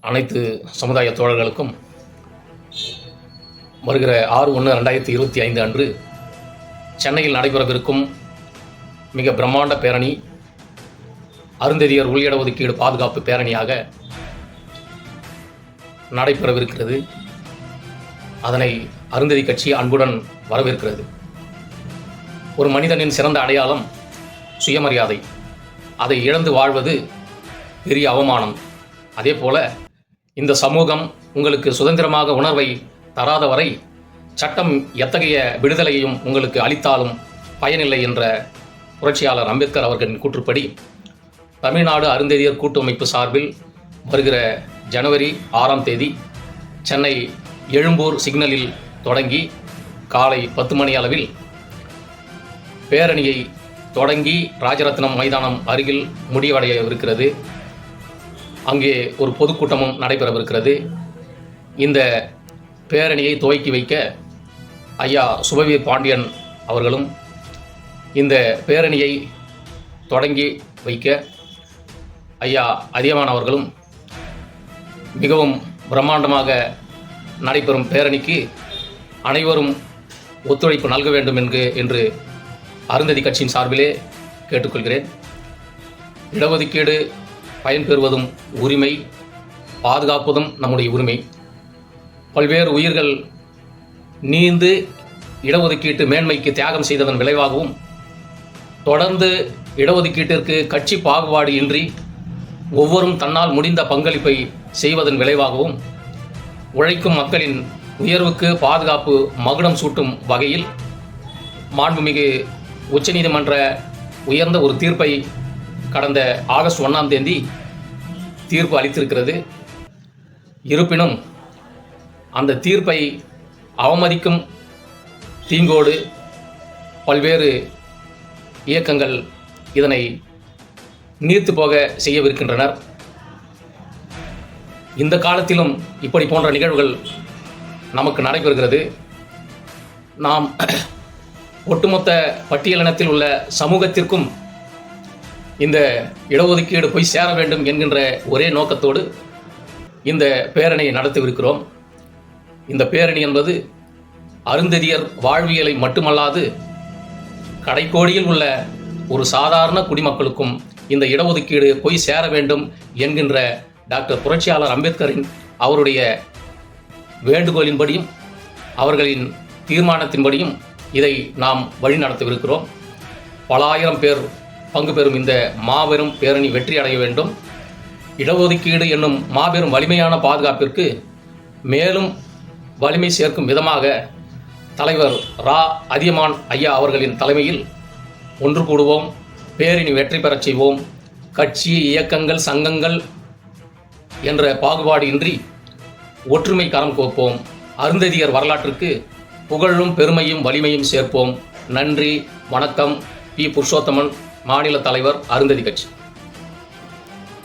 அனைத்து சமுதாய தோழர்களுக்கும் வருகிற ஆறு ஒன்று ரெண்டாயிரத்தி இருபத்தி ஐந்து அன்று சென்னையில் நடைபெறவிருக்கும் மிக பிரம்மாண்ட பேரணி அருந்ததியர் உள் இடஒதுக்கீடு பாதுகாப்பு பேரணியாக நடைபெறவிருக்கிறது. அதனை அருந்ததி கட்சி அன்புடன் வரவேற்கிறது. ஒரு மனிதனின் சிறந்த அடையாளம் சுயமரியாதை. அதை இழந்து வாழ்வது பெரிய அவமானம். அதே போல இந்த சமூகம் உங்களுக்கு சுதந்திரமாக உணர்வை தராத வரை சட்டம் எத்தகைய விடுதலையையும் உங்களுக்கு அளித்தாலும் பயனில்லை என்ற புரட்சியாளர் அம்பேத்கர் அவர்களின் கூற்றுப்படி தமிழ்நாடு அருந்ததியர் கூட்டமைப்பு சார்பில் வருகிற ஜனவரி ஆறாம் தேதி சென்னை எழும்பூர் சிக்னலில் தொடங்கி காலை பத்து மணி அளவில் பேரணியை தொடங்கி ராஜரத்னம் மைதானம் அருகில் முடிவடைய இருக்கிறது அங்கே ஒரு பொதுக்கூட்டமும் நடைபெறவிருக்கிறது. இந்த பேரணியை துவக்கி வைக்க ஐயா சுபவீர் பாண்டியன் அவர்களும் இந்த பேரணியை தொடங்கி வைக்க ஐயா அதியமான் அவர்களும் மிகவும் பிரம்மாண்டமாக நடைபெறும் பேரணிக்கு அனைவரும் ஒத்துழைப்பு நல்க வேண்டும் என்று என்று அருந்ததி கட்சியின் சார்பிலே கேட்டுக்கொள்கிறேன். இடஒதுக்கீடு பயன்பெறுவதும் உரிமை பாதுகாப்பதும் நம்முடைய உரிமை. பல்வேறு உயிர்கள் நீந்து இடஒதுக்கீட்டு மேன்மைக்கு தியாகம் செய்ததன் விளைவாகவும் தொடர்ந்து இடஒதுக்கீட்டிற்கு கட்சி பாகுபாடு இன்றி ஒவ்வொரும் தன்னால் முடிந்த பங்களிப்பை செய்வதன் விளைவாகவும் உழைக்கும் மக்களின் உயர்வுக்கு பாதுகாப்பு மகுடம் சூட்டும் வகையில் மாண்புமிகு உச்சநீதிமன்ற உயர்ந்த ஒரு தீர்ப்பை கடந்த ஆகஸ்ட் ஒன்றாம் தேதி தீர்ப்பு அளித்திருக்கிறது. இருப்பினும் அந்த தீர்ப்பை அவமதிக்கும் தீங்கோடு பல்வேறு இயக்கங்கள் இதனை நீர்த்து போக செய்யவிருக்கின்றனர். இந்த காலத்திலும் இப்படி போன்ற நிகழ்வுகள் நமக்கு நடைபெறுகிறது. நாம் ஒட்டுமொத்த பட்டியலினத்தில் உள்ள சமூகத்திற்கும் இந்த இடஒதுக்கீடு போய் சேர வேண்டும் என்கின்ற ஒரே நோக்கத்தோடு இந்த பேரணியை நடத்தவிருக்கிறோம். இந்த பேரணி என்பது அருந்ததியர் வாழ்வியலை மட்டுமல்லாது கடைக்கோடியில் உள்ள ஒரு சாதாரண குடிமக்களுக்கும் இந்த இடஒதுக்கீடு போய் சேர வேண்டும் என்கின்ற டாக்டர் புரட்சியாளர் அம்பேத்கரின் அவருடைய வேண்டுகோளின்படியும் அவர்களின் தீர்மானத்தின்படியும் இதை நாம் வழிநடத்தவிருக்கிறோம். பல ஆயிரம் பேர் பங்கு பெறும் இந்த மாபெரும் பேரணி வெற்றி அடைய வேண்டும். இடஒதுக்கீடு என்னும் மாபெரும் வலிமையான பாதுகாப்பிற்கு மேலும் வலிமை சேர்க்கும் விதமாக தலைவர் ரா. அதியமான் ஐயா அவர்களின் தலைமையில் ஒன்று கூடுவோம். பேரணி வெற்றி பெறச் செய்வோம். கட்சி இயக்கங்கள் சங்கங்கள் என்ற பாகுபாடு இன்றி ஒற்றுமை கரம் கோப்போம். அருந்ததியர் வரலாற்றுக்கு புகழும் பெருமையும் வலிமையும் சேர்ப்போம். நன்றி வணக்கம். பி. புருஷோத்தமன். மாநில தலைவர் அருந்ததி கட்சி.